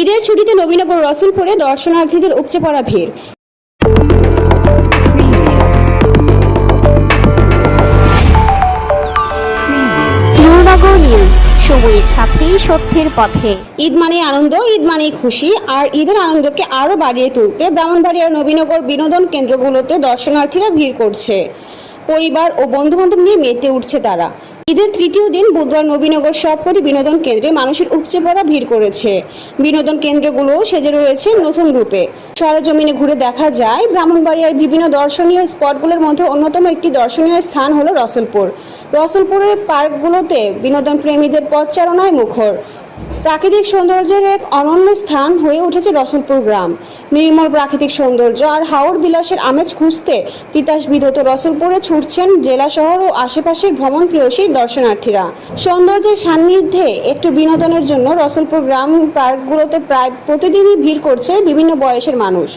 ঈদের ছুটিতে নবীনগর রসুলপুরে দর্শনার্থীদের উপচে পড়া ভিড়। নিউজ সাথে সত্যের পথে। ঈদ মানে আনন্দ ঈদ মানে খুশি আর ঈদের আনন্দকে আরও বাড়িয়ে তুলতে ব্রাহ্মণবাড়িয়ার নবীনগর বিনোদন কেন্দ্রগুলোতে দর্শনার্থীরা ভিড় করছে। পরিবার ও বন্ধুবান্ধব নিয়ে মেতে উঠছে তারা। ঈদের তৃতীয় দিন বুধবার নবীনগর সবকটি বিনোদন কেন্দ্রে মানুষের উপচে পড়া ভিড় করেছে। বিনোদন কেন্দ্রগুলো সেজে রয়েছে নতুন রূপে। সরজমিনে ঘুরে দেখা যায়, ব্রাহ্মণবাড়িয়ার বিভিন্ন দর্শনীয় স্পটগুলোর মধ্যে অন্যতম একটি দর্শনীয় স্থান হলো রসলপুর। রসলপুরের পার্কগুলোতে বিনোদন প্রেমীদের পথচারণায় মুখর। প্রাকৃতিক সৌন্দর্যের এক অনন্য স্থান হয়ে উঠেছে রসুলপুর গ্রাম। নির্মল প্রাকৃতিক সৌন্দর্য আর হাওর বিলাসের আমেজ খুঁজতে তিতাস বিধত রসুলপুরে ছুটছেন জেলা শহর ও আশেপাশের ভ্রমণ প্রিয়সী দর্শনার্থীরা। সৌন্দর্যের সান্নিধ্যে একটু বিনোদনের জন্য রসুলপুর গ্রাম পার্কগুলোতে প্রায় প্রতিদিনই ভিড় করছে বিভিন্ন বয়সের মানুষ।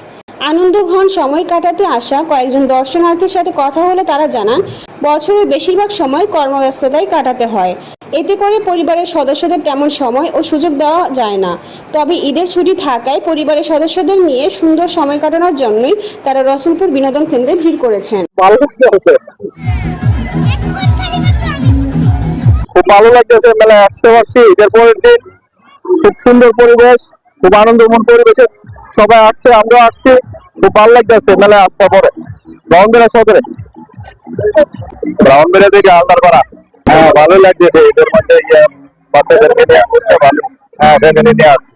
আনন্দঘন সময় কাটাতে আসা কয়েকজন দর্শনার্থীর সাথে কথা হলে তারা জানান বছরের বেশিরভাগ সময় কর্মব্যস্ততায় কাটাতে হয়। এতে করে পরিবারের সদস্যদের তেমন সময় ও সুযোগ দেওয়া যায় না। তবে ঈদের ছুটি থাকায় পরিবারের সদস্যদের নিয়ে সুন্দর সময় কাটানোর জন্যই তারা রসুলপুর বিনোদন কেন্দ্রে ভিড় করেছেন। খুব ভালো লাগতেছে মেলায় আসতে পারছি ঈদের পরের দিন। খুব সুন্দর পরিবেশ, খুব আনন্দময় পরিবেশে সবাই আসছে, আমরাও আসছি। খুব ভালো লাগতেছে মেলায় আসতে পরে। ব্রাহ্মণবেড়া সদরে ব্রাহ্মণবেড়া থেকে হ্যাঁ ভালো লাগতেছে এদের মধ্যে বাচ্চাদেরকে নিয়ে ভালো হ্যাঁ ফ্যামিলি নিয়ে আসছি